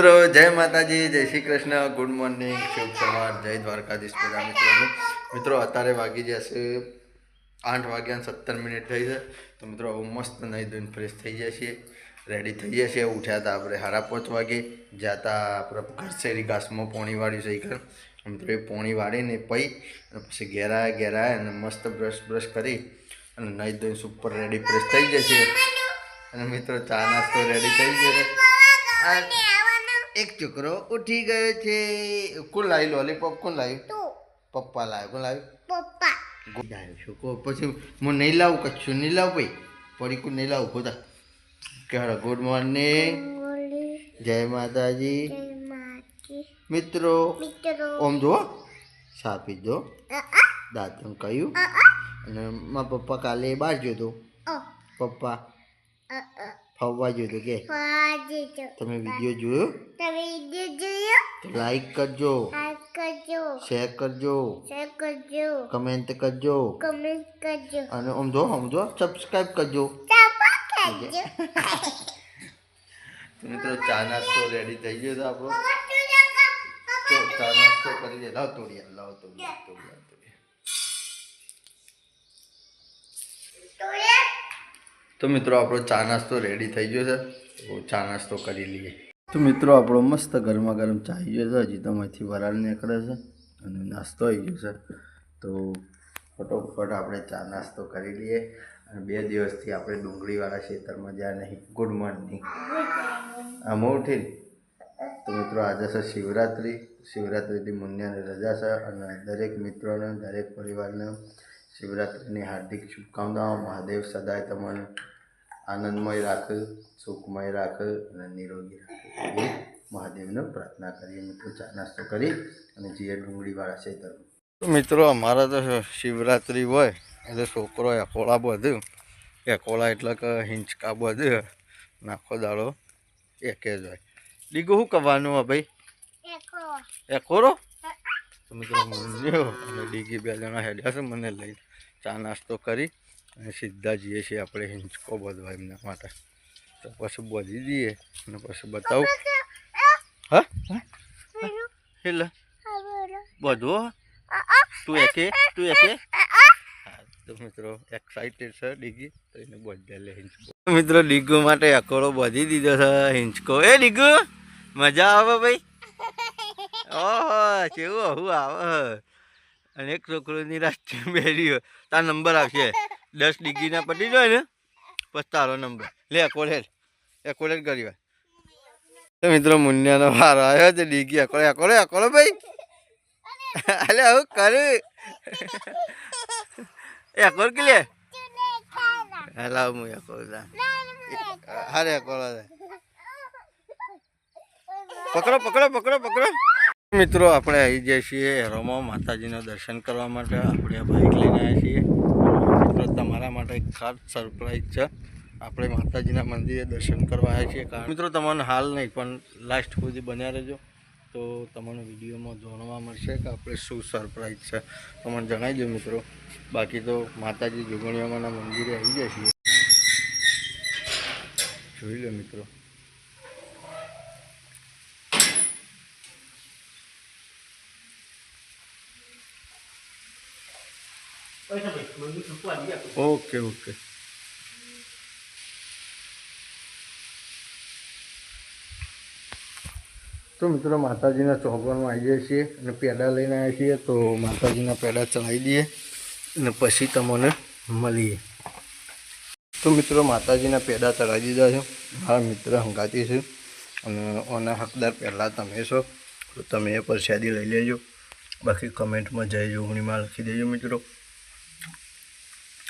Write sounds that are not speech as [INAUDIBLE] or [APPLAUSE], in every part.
મિત્રો, જય માતાજી, જય શ્રી કૃષ્ણ. ગુડ મોર્નિંગ શુભ સવાર. જય દ્વારકાધીશ બધા મિત્રો મિત્રો, અત્યારે વાગી જશે આઠ વાગ્યા સત્તર મિનિટ થઈ છે. તો મિત્રો, હવે મસ્ત નહીં ધોઈને ફ્રેશ થઈ જાય છીએ. રેડી થઈ છીએ. ઉઠ્યા હતા આપણે હારા પાંચ વાગે. જતા આપણે ઘરસેરી ઘાસમાં પોણી વાળ્યું છે એ ઘર. મિત્રો, એ પોણી વાળીને પઈ અને પછી ઘેરાયા ઘેરાયા અને મસ્ત બ્રશ બ્રશ કરી અને નહીં ધોઈને સુપર રેડી ફ્રેશ થઈ જશે અને મિત્રો, ચા નાસ્તો રેડી થઈ ગયો આ એક છોકરો ઉઠી ગયો છે. કોણ લાવ્યું લોલીપોપ કોણ લાવ્યું? પપ્પા લાવ્યો. કોણ લાવ્યું? ગુડાયો છું કો પછી હું નહીં લાવું કચ્છું નહીં લાવું ભાઈ. પડી કું નહીં લાવું? ખોદા કે ગુડ મોર્નિંગ જય માતાજી. મિત્રો ઓમ જુઓ. ચા પીજો દાંતણ કહ્યું અને મારા પપ્પા કાલે બહાર હતો પપ્પા. ફરવા જોયું? કે તમે વીડિયો જોયો? તો લાઈક કરજો. શેર કરજો. કમેન્ટ કરજો. અને કરજો. અને આમ જો સબસ્ક્રાઇબ કરજો. [LAUGHS] તમે તો ચા નાસ્તો રેડી થઈ ગયો તો આપણો. તો ચા નાસ્તો કરી દે. લાવ તોડી લાવ તોડી તોડી તોડિયા તો મિત્રો, આપણો ચા નાસ્તો રેડી થઈ ગયો છે. તો ચા નાસ્તો કરી લઈએ. તો મિત્રો, આપણો મસ્ત ગરમા ગરમ ચા આવી ગયો છે. હજી તો અહીંથી વરાળ નીકળે છે અને નાસ્તો આવી ગયો છે. તો ફટોફટ આપણે ચા નાસ્તો કરી લઈએ. અને બે દિવસથી આપણે ડુંગળીવાળા ખેતરમાં જ્યાં નહીં, ગુડ મોર્નિંગ. આમ ઉઠીને. તો મિત્રો, આજે છે શિવરાત્રિ. શિવરાત્રિની મુન્યાની રજા છે અને દરેક મિત્રોને, દરેક પરિવારને શિવરાત્રિની હાર્દિક શુભકામનાઓ. મહાદેવ સદાય તમને આનંદમય રાખે સુખમય રાખે અને નિરોગી રાખે. એ મહાદેવને પ્રાર્થના કરીએ મિત્રો. ચા નાસ્તો કરી અને જે ડુંગળીવાળા છે ધર્મ મિત્રો અમારા તો શિવરાત્રિ હોય એટલે છોકરો એકોળા બધું. એકોળા એટલે કે હિંચકા બધું નાખો દાડો એકે જ હોય. ડીગો શું કરવાનું હોય ભાઈ? એકોરો તો મિત્રો મૂલ્યો અને ડીગી બે જણા હેડ્યા છે મને લઈ ચા નાસ્તો કરી. અને સીધા જઈએ છીએ આપણે હિંચકો બધવા એમના માટે. તો પછી બોધી દઈએ અને પછી બતાવું. હા? એટલે બધો તું એકે તું એકે? તો મિત્રો એક્સાઇટેડ છે ડીગી? તો એને બધે લે હિંચકો. મિત્રો ડીગુ માટે અકોળો બધી દીધો છે હિંચકો. એ ડીગુ મજા આવે ભાઈ? ઓહો કેવું હું આવે. અને એક છોકરોની રાષ્ટ્રીય બેરી તાર નંબર આવશે. દસ ડિગ્રીના પટી જાય ને, પછી નંબર લે એકોલેટ એકોલેટ કરી વાર મિત્રો, મુન્યાનો વારો આવ્યો છે, ડીગી, અકોળે અકોળે, અકોળો ભાઈ. અલે, આવું કરું એકોલ કે લે? હલા હું એકોલ હારે અકોળો પકડો પકડો પકડો પકડો. મિત્રો, આપણે આવી જઈએ છીએ હેરોમાં માતાજીના દર્શન કરવા માટે. આપણે બાઇક લઈને આવ્યા છીએ મિત્રો તમારા માટે એક ખાસ સરપ્રાઈઝ છે. આપણે માતાજીના મંદિરે દર્શન કરવા આવ્યા છીએ. કારણ મિત્રો, તમને હાલ નહીં, પણ લાસ્ટ સુધી બન્યા રહેજો. તો તમને વિડીયોમાં જાણવા મળશે કે આપણે શું સરપ્રાઈઝ છે. તમને જણાવી દો મિત્રો. બાકી તો માતાજી જોગણીયામાંના મંદિરે આવી જાય છીએ. જોઈ લો, મિત્રો. Okay okay. તો મિત્રો માતાજીના ચોકરમાં આવી જઈએ છીએ અને પેડા લઈને આવ્યા છીએ તો માતાજીના પેડા ચડાવી દઈએ અને પછી તમને મળીએ. તો મિત્રો માતાજીના પેડા ચડાવી દીધા છે. મારા મિત્ર હંગાતી છે અને ઓના હકદાર પહેલાં તમે છો તો તમે એ પરસાદી લઈ લેજો. બાકી કમેન્ટમાં જય જોગણીમાં લખી દેજો મિત્રો.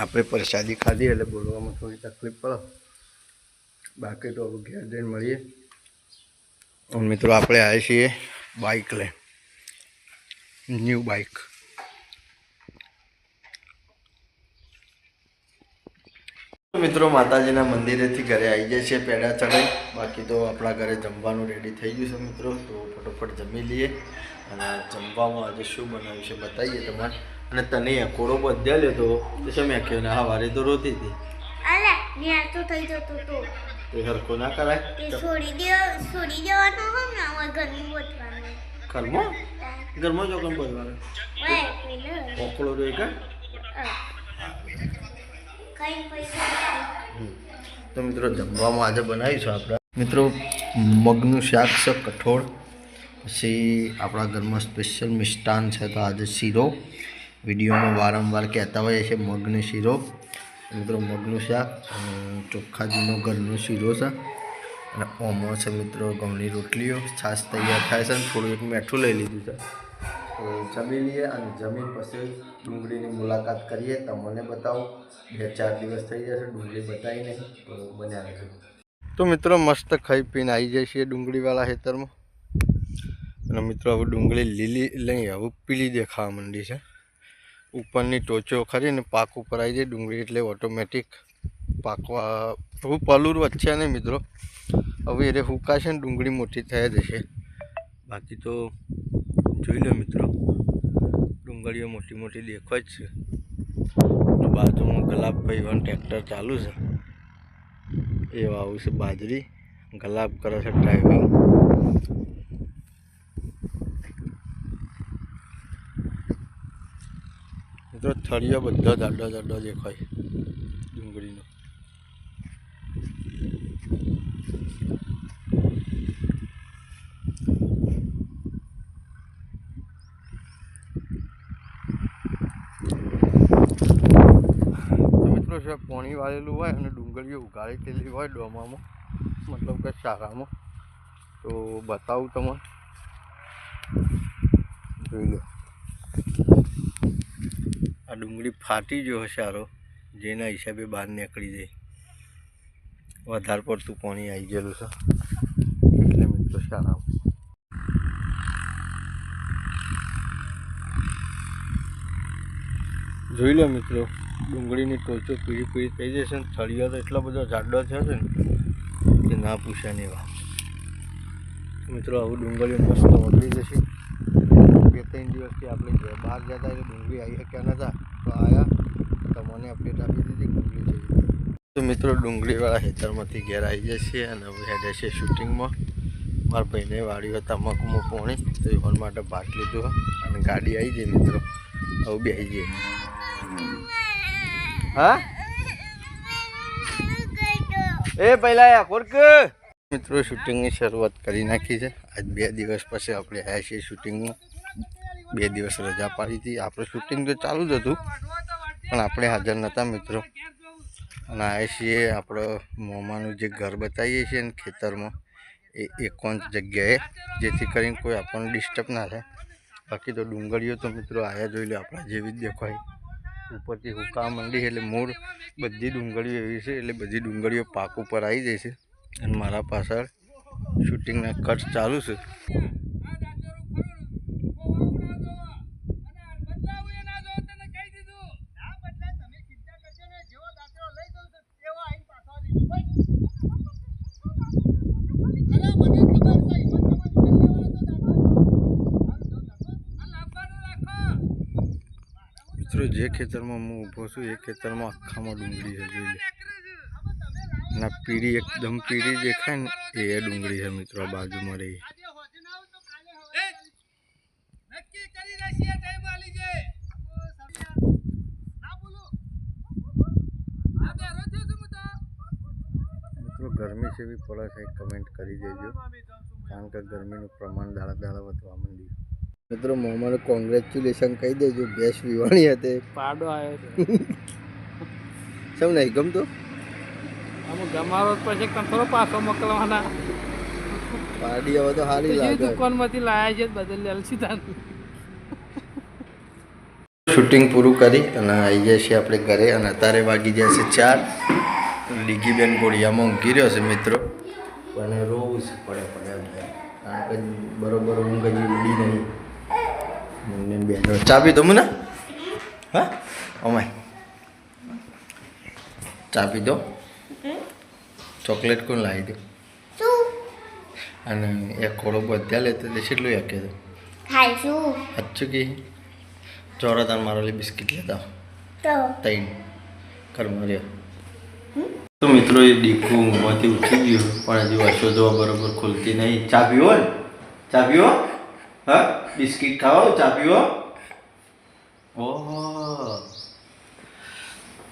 આપણે પ્રસાદી ખાધી એટલે બોલવામાં થોડી તકલીફ પડે. બાકી તો હવે ઘેર જઈને મળીએ. મિત્રો, આપણે આવ્યા છીએ બાઇક લે ન્યૂ બાઇક મિત્રો, માતાજીના મંદિરેથી ઘરે આવી જાય છે પેડા ચડાઈ. બાકી તો આપણા ઘરે જમવાનું રેડી થઈ ગયું છે મિત્રો. તો ફટોફટ જમી લઈએ. અને જમવામાં આજે શું બનાવ્યું છે બતાવીએ તમારે. અને તને કોરો બધ્યા લેતો તો શું મેં કહ્યું ને હા વારે તો રોતી હતી. તો થઈ જતું તું. તે હરખો ના કરાય? છોડી દે છોડી દેવાનો હોય ને હોય ઘરનું ગોતવાનું. ઘરમાં? ઘરમાં જો કોણ બોલવાનું કે પૈસા તો મિત્રો જમવામાં આજે બનાવીશું આપણે. મિત્રો મગનું શાક છે કઠોળ. પછી આપણા ઘરમાં સ્પેશિયલ મિષ્ટાન છે તો આજે શીરો. વિડીયોમાં વારંવાર કહેતા હોઈએ છે મગનો શીરો. મિત્રો મગનું શાક અને ચોખ્ખાજીનો ઘરનો શીરો છે. અને ઓમો છે મિત્રો ઘઉંની રોટલીઓ. છાશ તૈયાર થાય છે અને થોડું એક મેઠું લઈ લીધું છે. તો જમી લઈએ અને જમીન પછી ડુંગળીની મુલાકાત કરીએ. તમને બતાવો. બે ચાર દિવસ થઈ જશે ડુંગળી બતાવી નહીં. તો બન્યા રહેજો. તો મિત્રો મસ્ત ખાઈ પીને આવી જાય છે ડુંગળીવાળા ખેતરમાં. અને મિત્રો, હવે ડુંગળી લીલી લઈ હવે પીલી દેખાવા માંડી છે. ઉપરની ટોચો ખરી ને પાક ઉપર આવી જાય. ડુંગળી એટલે ઓટોમેટિક પાકવા હું પલુર વચ્ચે નહીં મિત્રો. હવે એ હુકાશે ને ડુંગળી મોટી થઈ જશે. બાકી તો જોઈ લો મિત્રો, ડુંગળીઓ મોટી મોટી દેખાય જ છે. તો બાજુમાં ગલાબભાઈ વન ટ્રેક્ટર ચાલુ છે. એ વાવું છે બાજરી. ગલાબ કરે છે ડ્રાઈવર મિત્રો થળીઓ બધા જાડો જાડો દેખાય. ડુંગળીનો. તો મિત્રો છે પાણી વાળેલું હોય અને ડુંગળીઓ ઉગાડી થયેલી હોય ડોમામાં, મતલબ કે શાળામાં, તો બતાવું તમને. જોઈ લો. આ ડુંગળી ફાટી ગયો સારો જેના હિસાબે બહાર નીકળી જાય. વધારે પડતું પાણી આવી ગયેલું છે. એટલે મિત્રો સારા જોઈ લો મિત્રો, ડુંગળીની ટોચો પીળી પીળી થઈ જશે ને થળિયો તો એટલો બધો જાડો થયો છે ને કે ના પૂછ્યા નહીં વાત મિત્રો, આવું ડુંગળીઓ મસ્ત વધી જશે. ત્રણ દિવસથી આપણે બહાર જતા એટલે ડુંગળી આવી શક્યા નહોતા તો આવ્યા તો મને અપડેટ આપી દીધી ડુંગળી જઈ તો મિત્રો, ડુંગળીવાળા ખેતરમાંથી ઘેર આવી જશે અને હવે હેડે છે શૂટિંગમાં. મારા ભાઈને વાળ્યું હતા મકમાં પોણી, તો એવન માટે ભાગ લીધો અને ગાડી આવી જાય મિત્રો. હવે આવી જઈએ હા? એ પહેલા કોર્ક. મિત્રો, શૂટિંગની શરૂઆત કરી નાખી છે. આજ બે દિવસ પછી આપણે આવ્યા છીએ શૂટિંગમાં. બે દિવસ રજા પાડી હતી. આપણું શૂટિંગ તો ચાલુ જ હતું, પણ આપણે હાજર નહોતા મિત્રો. અને આ છીએ આપણે મોમાનું જે ઘર બતાવીએ છીએ ને ખેતરમાં, એ એકોન જગ્યાએ, જેથી કરીને કોઈ આપણને ડિસ્ટર્બ ના થાય. બાકી તો ડુંગળીઓ તો મિત્રો આયા જોઈ લો, આપણા જેવી જ દેખાય. ઉપરથી હુકા મંડી એટલે મૂળ બધી ડુંગળીઓ એવી છે, એટલે બધી ડુંગળીઓ પાક ઉપર આવી જાય છે અને મારા પાછળ શૂટિંગના કટ ચાલુ છે. ખેતરમાં હું ઊભો છું એ ખેતરમાં આખામાં ડુંગળી છે જોઈ લે ના પીળી એકદમ પીળી દેખાય ને એ ડુંગળી છે મિત્રો બાજુમાં રહી મિત્રો ગરમી એવી પડે છે કમેન્ટ કરી દેજો કારણ કે ગરમીનું પ્રમાણ દાડા દાડા વધવા માંડ્યું મિત્રો મોમાને કોંગ્રેચ્યુલેશન કહી દેજો બેસ્ટ વિવાણી હતી. પાડો આવ્યો છે. સૌ નહીં ગમતું? અમુક ગમારો પછી કંથરો પાછો મોકલવાના. પાડી હવે તો સારી જે લાગે. દુકાનમાંથી લાયા છે બદલ અલસીતા. શૂટિંગ પૂરું કરી અને આવી જાય છે આપણે ઘરે અને અત્યારે વાગી જાય છે ચાર. ડીગીબેન ગોળિયામાં ઊંઘી રહ્યો છે મિત્રો પણ રોવું છે પડે પડે એમ થાય. કારણ કે બરોબર ઊંઘ હજી ઉડી નહીં મમ્મી ચા પી દો મને? હા? અમાય ચા પી દો ચોકલેટ કોણ લાવી દો? અને એક કોળો બધા લેતો તે કેટલું એક કીધું? અચ્છું કે? ચોરા મારો લી બિસ્કિટ લેતા તૈન ઘરમાં રહ્યો. તો મિત્રો એ ડીકું ઊંઘમાંથી ઉઠી ગયું પણ હજી વાસો જોવા બરોબર ખુલતી નહીં. ચા પીવો ને ચા પીવો હા? બિસ્કિટ ખાવો ચા પીવો ઓહો.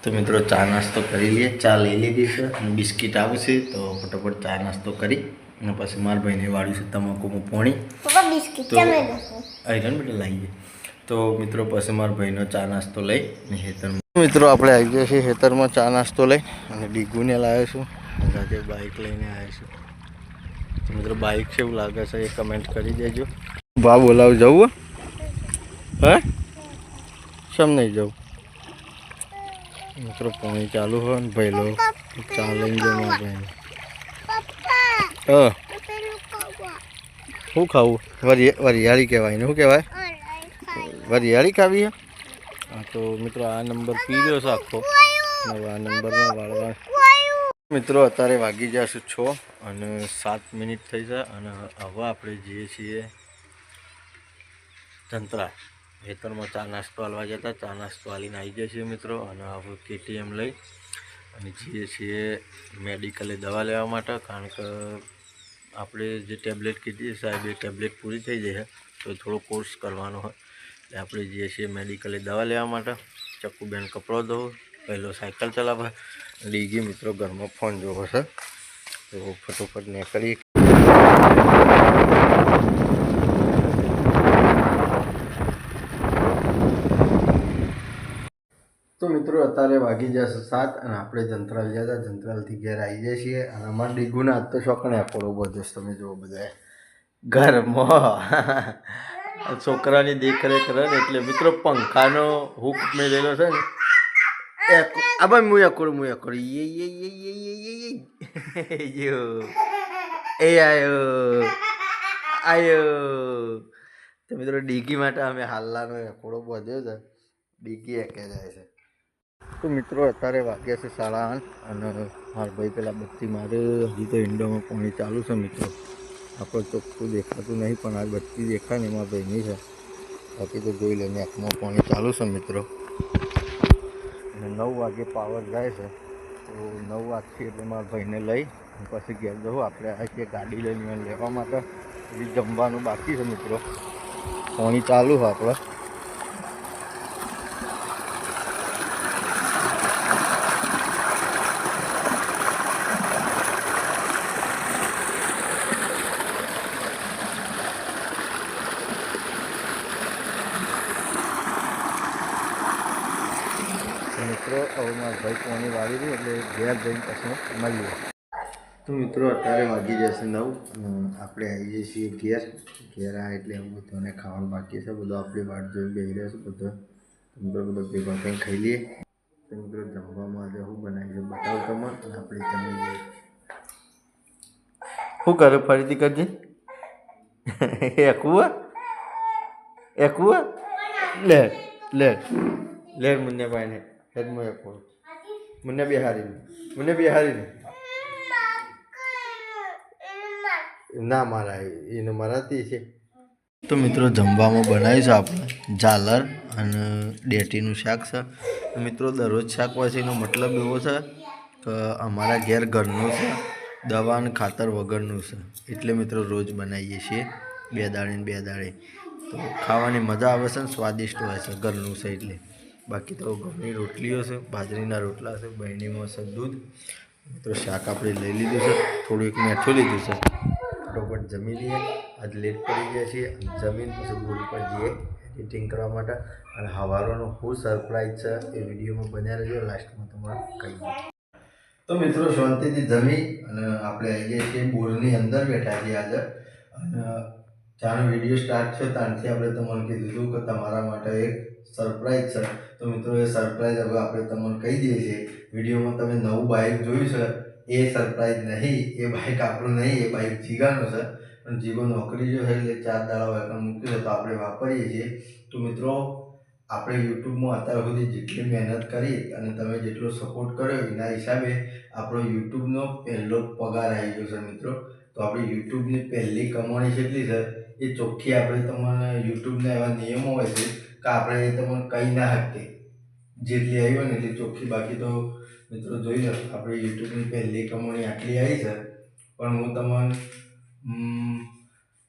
તો મિત્રો ચા નાસ્તો કરી લઈએ. ચા લઈ લીધી છે અને બિસ્કિટ આવશે તો ફટાફટ ચા નાસ્તો કરી અને પછી મારા ભાઈને વાળ્યું છે તમાકુમાં પોણી. તો- આયરન બેટા લાવીએ તો મિત્રો પછી મારા ભાઈનો ચા નાસ્તો લઈ અને હેતરમાં મિત્રો આપણે આવી ગયા છીએ હેતરમાં ચા નાસ્તો લઈ અને ડીગુને લાવ્યો છું. અને સાથે બાઇક લઈને આવ્યો છું. તો મિત્રો બાઇક છે એવું લાગે છે એ કમેન્ટ કરી દેજો. ભાવ બોલાવ જવું હે? શમ નહીં જવું. મિત્રો પાણી ચાલુ હોય ને ભાઈ પપ્પા ચાલે પેલું શું ખાવું? વરિયા વરિયાળી કહેવાય ને શું કહેવાય? વરિયાળી ખાવી હા? તો મિત્રો આ નંબર પી ગયો છે આખો આ નંબરમાં વાળવા મિત્રો અત્યારે વાગી જશે છ અને સાત મિનિટ થઈ છે અને હવે આપણે જઈએ છીએ જંત્રા ખેતરમાં ચા નાસ્તો હાલવા જતા ચા નાસ્તો હાલીને આવી જાય છીએ મિત્રો અને આપણે કેટીએમ લઈ અને જઈએ છીએ મેડિકલે દવા લેવા માટે. કારણ કે આપણે જે ટેબ્લેટ કીધી સાહેબ, એ ટેબ્લેટ પૂરી થઈ જશે તો થોડો કોર્સ કરવાનો હોય. એટલે આપણે જઈએ છીએ મેડિકલે દવા લેવા માટે. ચક્કુબેન કપડો દઉં પહેલો સાયકલ ચલાવવા ડીગી મિત્રો ઘરમાં ફોન જોવો છે. તો ફટોફટ નીકળી તો મિત્રો અત્યારે વાગી જશે સાત અને આપણે જંત્રાલ ગયા હતા. જંત્રાલથી ઘેર આવી જઈએ છીએ અને અમારા ડીગુના તો શોકણે પડો બધો તમે જુઓ બધા ઘરમાં. છોકરાની દેખરેખ કરે ને એટલે મિત્રો પંખાનો હુક મેળેલો છે ને. એક આ ભાઈ હું એકડું હું એકડું યે યે યે યે યે યે યે યો એ આયો. આયો. તો મિત્રો ડીગી માટે અમે હાલવાનો એકોડો બધ્યો છે. ડીગી એકે જાય છે. તો મિત્રો, અત્યારે વાગ્યા છે સાડા આઠ અને મારા ભાઈ પેલા બત્તી મારે. હજી તો ઇન્ડોમાં પાણી ચાલુ છે મિત્રો. આપણે ચોખ્ખું દેખાતું નહીં, પણ આ બત્તી દેખાય ને એમાં ભાઈની છે. બાકી તો જોઈ લઈને આંખમાં પાણી ચાલુ છે મિત્રો. અને નવ વાગે પાવર જાય છે. તો નવ વાગથી એટલે મારા ભાઈને લઈ પછી ઘેર જવું આપણે આ કે ગાડી લઈને લેવા માટે. હજી જમવાનું બાકી છે મિત્રો. પાણી ચાલુ છે આપણે તો મિત્રો હવે મારા ભાઈ પાણી વાળી દે એટલે ઘેર જઈને પછી મળીએ તો મિત્રો અત્યારે વાગી જશે નવ આપણે આવી જઈએ છીએ ઘેર. ઘેર આ એટલે બધાને ખાવાનું બાકી છે બધું આપણી વાટ જોઈ બેસી રહ્યો છે બધો. મિત્રો બધો ભેગા કંઈ ખાઈ લઈએ. તો મિત્રો જમવામાં આજે શું બનાવી છે બતાવો તમે આપણે જમી લઈએ શું કરે ફરીથી કરજે? એકુઆ એકુઆ લે લે. લે મુન્ને ભાઈને હેડ મુ એકુઆ મુન્ને બિહારી મુન્ને બિહારી ના મારા, એને મારાથી છે. તો મિત્રો, જમવામાં બનાવીશું આપણે ઝાલર અને ડેટીનું શાક છે. મિત્રો, દરરોજ શાક વાસીનો મતલબ એવો છે કે અમારા ઘેર ઘરનું છે, દવા અને ખાતર વગરનું છે. એટલે મિત્રો, રોજ બનાવીએ છીએ બે દાડે ને બે દાળી. તો ખાવાની મજા આવે છે ને, સ્વાદિષ્ટ હોય છે ઘરનું છે એટલે. બાકી તો ઘઉંની રોટલીઓ છે, બાજરીના રોટલા છે બહેણીમાં છે, દૂધ. મિત્રો, શાક આપણે લઈ લીધું છે, થોડુંક મેઠું લીધું છે. ફટોફટ જમી લઈએ. આજ લેટ પડી ગયા છીએ જમીન પછી બોલ પર જઈએ એડિટિંગ કરવા માટે. અને હવારોનો શું સરપ્રાઈઝ છે, એ વિડીયોમાં બન્યા રહેજો લાસ્ટમાં તમારે કહી તો મિત્રો, શાંતિથી જમી અને આપણે આવીએ છીએ બોરની અંદર બેઠા છીએ આજે. અને ચાનો વીડિયો સ્ટાર્ટ થયો, ત્યાંથી આપણે તમને કીધું હતું કે તમારા માટે એક સરપ્રાઈઝ છે. તો મિત્રો, એ સરપ્રાઈઝ હવે આપણે તમને કહી દઈએ છીએ. વિડીયોમાં તમે નવું બાઇક જોયું છે? એ સરપ્રાઈઝ નહીં. એ બાઇક આપણું નહીં. એ બાઇક જીગાનું છે. પણ જીગો નોકરી જો છે એટલે ચાર દાડા વેકન મૂક્યું છે તો આપણે વાપરીએ છીએ. તો મિત્રો, આપણે યુટ્યુબમાં અત્યાર સુધી જેટલી મહેનત કરી અને તમે જેટલો સપોર્ટ કર્યો એના હિસાબે આપણો યુટ્યુબનો પહેલો પગાર આવી ગયો છે મિત્રો. તો આપણી યુટ્યુબની પહેલી કમાણી કેટલી છે? એ ચોખ્ખી આપણે તમને યુટ્યુબના એવા નિયમો હોય છે કે આપણે તમને કહી ના શકીએ. જેટલી આવી હોય ને એટલી ચોખ્ખી બાકી તો મિત્રો જોઈ લો, આપણે યુટ્યુબની પહેલી કમાણી આટલી આવી છે. પણ હું તમને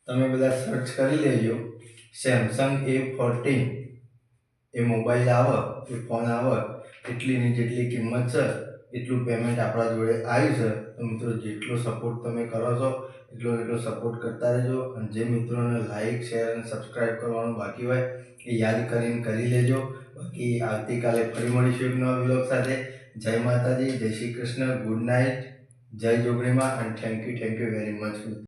તમે બધા સર્ચ કરી લેજો. સેમસંગ એ ફોર્ટીન એ મોબાઈલ આવે, એ ફોન આવે, એટલીની જેટલી કિંમત છે, એટલું પેમેન્ટ આપણા જોડે આવ્યું છે. તો મિત્રો જેટલો સપોર્ટ તમે કરો છો, એટલો એટલો સપોર્ટ કરતા રહેજો. અને જે મિત્રોને લાઇક શેર અને સબસ્ક્રાઈબ કરવાનું બાકી હોય, એ યાદ કરીને કરી લેજો. બાકી આવતીકાલે ફરી મળીશું એક નવા વિલોગ સાથે. જય માતાજી, જય શ્રી કૃષ્ણ ગુડ નાઇટ જય જોગણીમાં અને thank you thank you very much